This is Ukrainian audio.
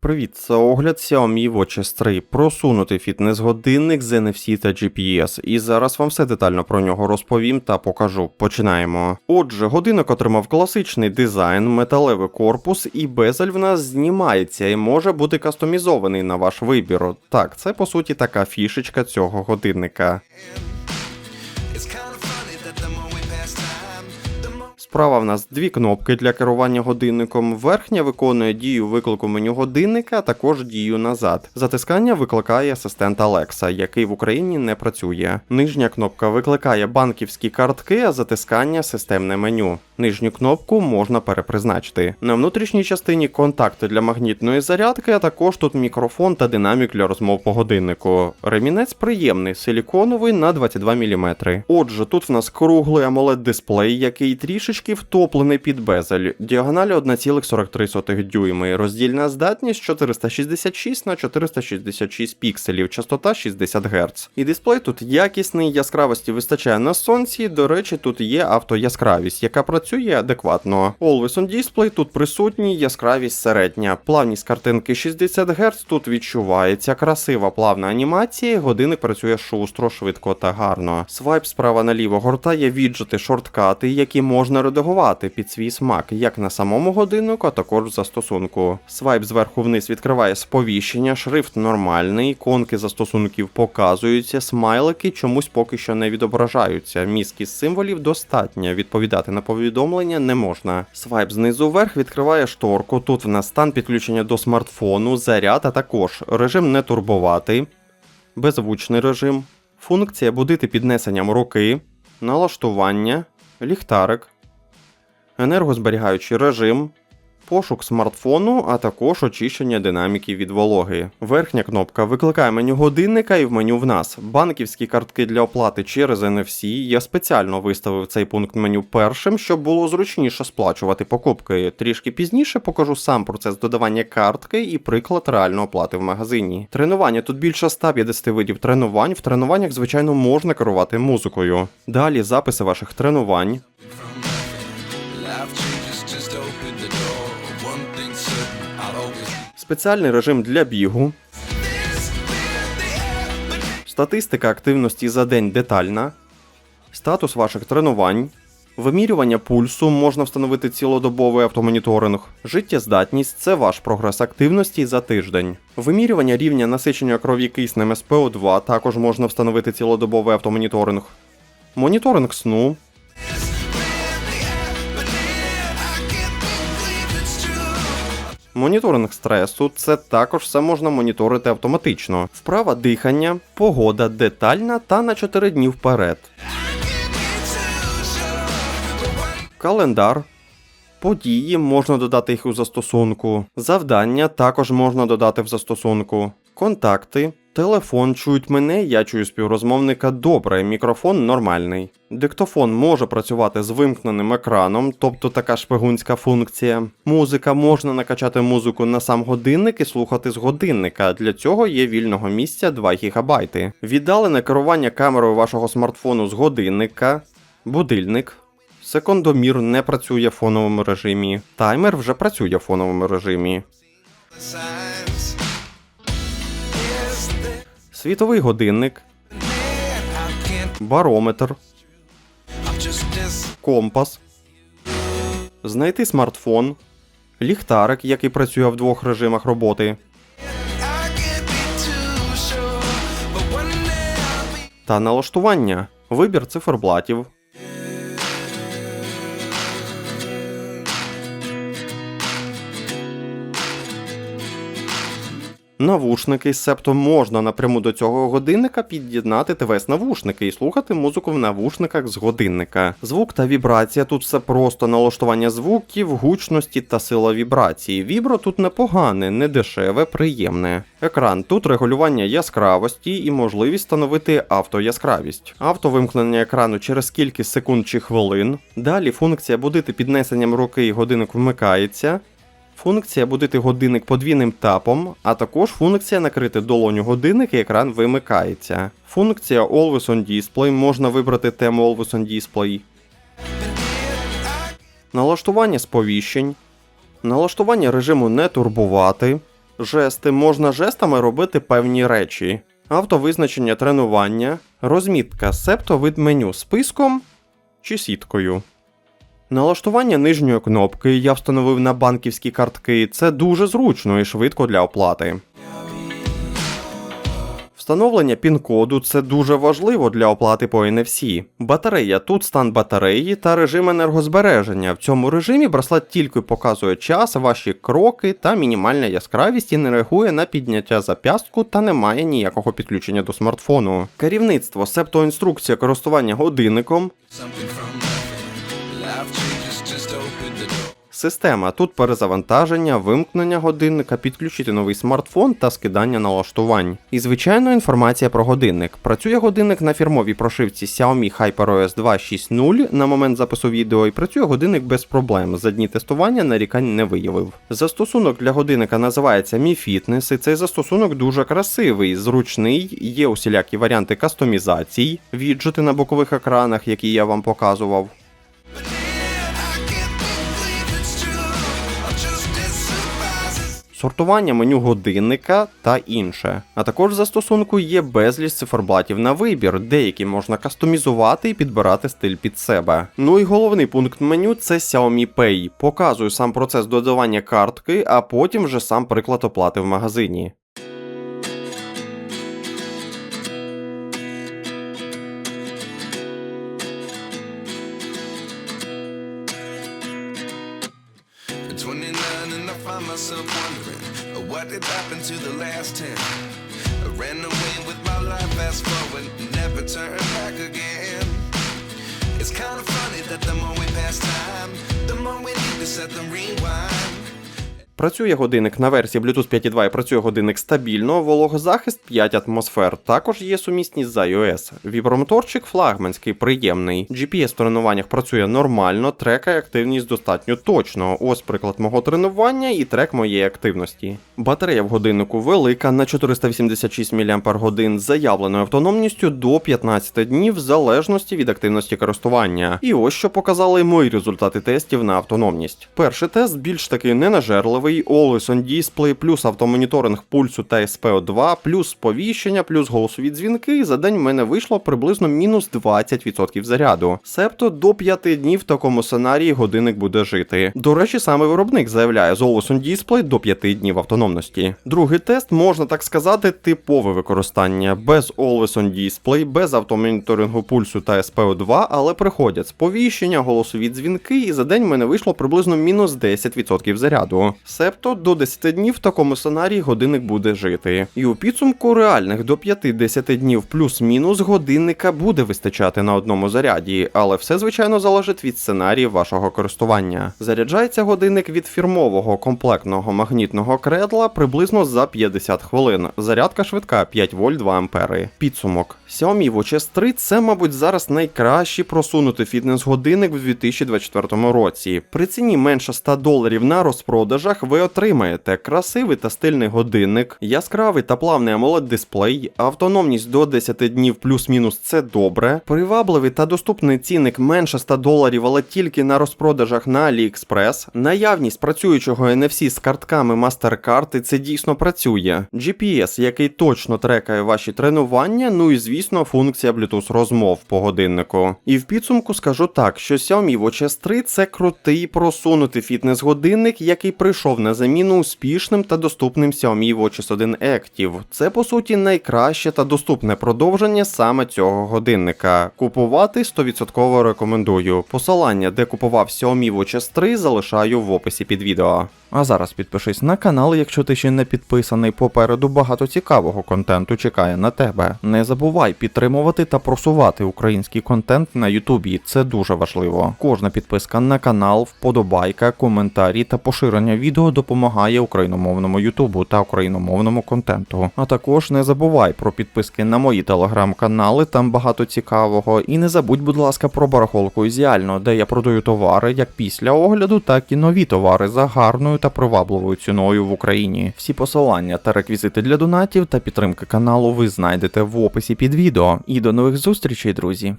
Привіт, це огляд Xiaomi Watch S3, просунутий фітнес-годинник з NFC та GPS, і зараз вам все детально про нього розповім та покажу. Починаємо. Отже, годинник отримав класичний дизайн, металевий корпус і безель в нас знімається і може бути кастомізований на ваш вибір. Так, це по суті така фішечка цього годинника. Справа в нас дві кнопки для керування годинником. Верхня виконує дію виклику меню годинника, а також дію назад. Затискання викликає асистент Alexa, який в Україні не працює. Нижня кнопка викликає банківські картки, а затискання системне меню. Нижню кнопку можна перепризначити. На внутрішній частині контакти для магнітної зарядки, а також тут мікрофон та динамік для розмов по годиннику. Ремінець приємний, силіконовий на 22 мм. Отже, тут в нас круглий amoled дисплей, який трішечки втоплений під безель. Діагональ 1,43 дюйми. Роздільна здатність 466 на 466 пікселів, частота 60 Гц. І дисплей тут якісний, яскравості вистачає на сонці. До речі, тут є автояскравість, яка працює адекватно. Always on Display тут присутній, яскравість середня. Плавність картинки 60 Гц тут відчувається. Красива плавна анімація, годинник працює шустро, швидко та гарно. Свайп справа наліво гортає віджити шорткати, які можна редагувати під свій смак, як на самому годиннику, а також в застосунку. Свайп зверху вниз відкриває сповіщення, шрифт нормальний, іконки застосунків показуються, смайлики чомусь поки що не відображаються. Мізки з символів достатньо, відповідати на повідомлення не можна. Свайп знизу вверх відкриває шторку. Тут в нас стан підключення до смартфону, заряд, а також режим не турбувати, беззвучний режим, функція будити піднесенням руки, налаштування, ліхтарик, енергозберігаючий режим, пошук смартфону, а також очищення динаміки від вологи. Верхня кнопка викликає меню годинника і в меню в нас. Банківські картки для оплати через NFC. Я спеціально виставив цей пункт меню першим, щоб було зручніше сплачувати покупки. Трішки пізніше покажу сам процес додавання картки і приклад реальної оплати в магазині. Тренування тут більше 150 видів тренувань. В тренуваннях, звичайно, можна керувати музикою. Далі записи ваших тренувань. Спеціальний режим для бігу. Статистика активності за день детальна. Статус ваших тренувань. Вимірювання пульсу можна встановити цілодобовий автомоніторинг. Життєздатність це ваш прогрес активності за тиждень. Вимірювання рівня насичення крові киснем СПО2 також можна встановити цілодобовий автомоніторинг. Моніторинг сну, Моніторинг стресу це також все можна моніторити автоматично. Вправа дихання, погода детальна та на 4 дні вперед. Календар. Події можна додати їх у застосунку. Завдання також можна додати в застосунку. Контакти. Телефон чують мене, я чую співрозмовника добре, мікрофон нормальний. Диктофон може працювати з вимкненим екраном, тобто така шпигунська функція. Музика можна накачати музику на сам годинник і слухати з годинника. Для цього є вільного місця 2 ГБ. Віддалене керування камерою вашого смартфону з годинника, будильник. Секундомір не працює в фоновому режимі. Таймер вже працює в фоновому режимі. Світовий годинник, барометр, компас, знайти смартфон, ліхтарик, який працює в двох режимах роботи, та налаштування, вибір циферблатів. Навушники, себто можна напряму до цього годинника під'єднати ТВС-навушники і слухати музику в навушниках з годинника. Звук та вібрація тут все просто налаштування звуків, гучності та сила вібрації. Вібро тут непогане, не дешеве, приємне. Екран тут регулювання яскравості і можливість встановити автояскравість. Автовимкнення екрану через кількість секунд чи хвилин. Далі функція будити піднесенням руки і годинник вмикається. Функція будити годинник подвійним тапом, а також функція накрити долоню годинник і екран вимикається. Функція Always on Display можна вибрати тему Always on Display. Налаштування сповіщень. Налаштування режиму не турбувати. Жести можна жестами робити певні речі. Автовизначення тренування, розмітка септо вид меню списком чи сіткою. Налаштування нижньої кнопки я встановив на банківські картки. Це дуже зручно і швидко для оплати. Встановлення пін-коду це дуже важливо для оплати по NFC. Батарея тут стан батареї та режим енергозбереження. В цьому режимі браслет тільки показує час, ваші кроки та мінімальна яскравість і не реагує на підняття зап'ястку та не має ніякого підключення до смартфону. Керівництво, себто інструкція користування годинником, Система тут перезавантаження, вимкнення годинника, підключити новий смартфон та скидання налаштувань. І звичайно, інформація про годинник. Працює годинник на фірмовій прошивці Xiaomi HyperOS 2.6.0 на момент запису відео, і працює годинник без проблем. За дні тестування нарікань не виявив. Застосунок для годинника називається Mi Fitness, і цей застосунок дуже красивий, зручний, є усілякі варіанти кастомізацій, віджити на бокових екранах, які я вам показував. Сортування меню годинника та інше. А також в застосунку є безліч циферблатів на вибір, деякі можна кастомізувати і підбирати стиль під себе. Ну і головний пункт меню це Xiaomi Pay. Показую сам процес додавання картки, а потім вже сам приклад оплати в магазині. Ran away with my life, fast forward, never turn back again. It's kind of funny that the more we pass time, the more we need to set them rewind. Працює годинник на версії Bluetooth 5.2 і працює годинник стабільно, вологозахист 5 атмосфер. Також є сумісність з iOS. Вібромоторчик флагманський, приємний. GPS в тренуваннях працює нормально, трекає активність достатньо точно. Ось приклад мого тренування і трек моєї активності. Батарея в годиннику велика на 486 мАч з заявленою автономністю до 15 днів в залежності від активності користування. І ось що показали мої результати тестів на автономність. Перший тест більш таки ненажерливий, Always on Display, плюс автомоніторинг пульсу та SPO2, плюс сповіщення, плюс голосові дзвінки. За день в мене вийшло приблизно мінус 20% заряду. Себто до 5 днів в такому сценарії годинник буде жити. До речі, саме виробник заявляє з Always on Display до 5 днів автономності. Другий тест можна так сказати, типове використання без Always on Display, без автомоніторингу пульсу та SPO2, але приходять сповіщення, голосові дзвінки, і за день в мене вийшло приблизно мінус 10% заряду. Себто до 10 днів в такому сценарії годинник буде жити. І у підсумку реальних до 5-10 днів плюс-мінус годинника буде вистачати на одному заряді, але все звичайно залежить від сценаріїв вашого користування. Заряджається годинник від фірмового комплектного магнітного кредла приблизно за 50 хвилин. Зарядка швидка 5 вольт 2 ампери. Підсумок. Xiaomi Watch S3 це, мабуть, зараз найкращий просунутий фітнес-годинник в 2024 році. При ціні менше 100 доларів на розпродажах ви отримаєте красивий та стильний годинник, яскравий та плавний amoled дисплей, автономність до 10 днів плюс-мінус це добре, привабливий та доступний цінник менше 100 доларів, але тільки на розпродажах на AliExpress, наявність працюючого NFC з картками MasterCard, і це дійсно працює. GPS, який точно трекає ваші тренування, ну і звісно, функція Bluetooth розмов по годиннику. І в підсумку скажу так, що Xiaomi Watch S3 це крутий просунутий фітнес-годинник, який прийшов на заміну успішним та доступним Xiaomi Watch S1 Active. Це по суті найкраще та доступне продовження саме цього годинника. Купувати 100% рекомендую. Посилання, де купував Xiaomi Watch S3, залишаю в описі під відео. А зараз підпишись на канал, якщо ти ще не підписаний. Попереду багато цікавого контенту чекає на тебе. Не забувай підтримувати та просувати український контент на Ютубі. Це дуже важливо. Кожна підписка на канал, вподобайка, коментарі та поширення відео допомагає україномовному Ютубу та україномовному контенту. А також не забувай про підписки на мої телеграм-канали, там багато цікавого. І не забудь, будь ласка, про барахолку ізіально, де я продаю товари як після огляду, так і нові товари за гарною та привабливою ціною в Україні. Всі посилання та реквізити для донатів та підтримки каналу ви знайдете в описі під відео. І до нових зустрічей, друзі!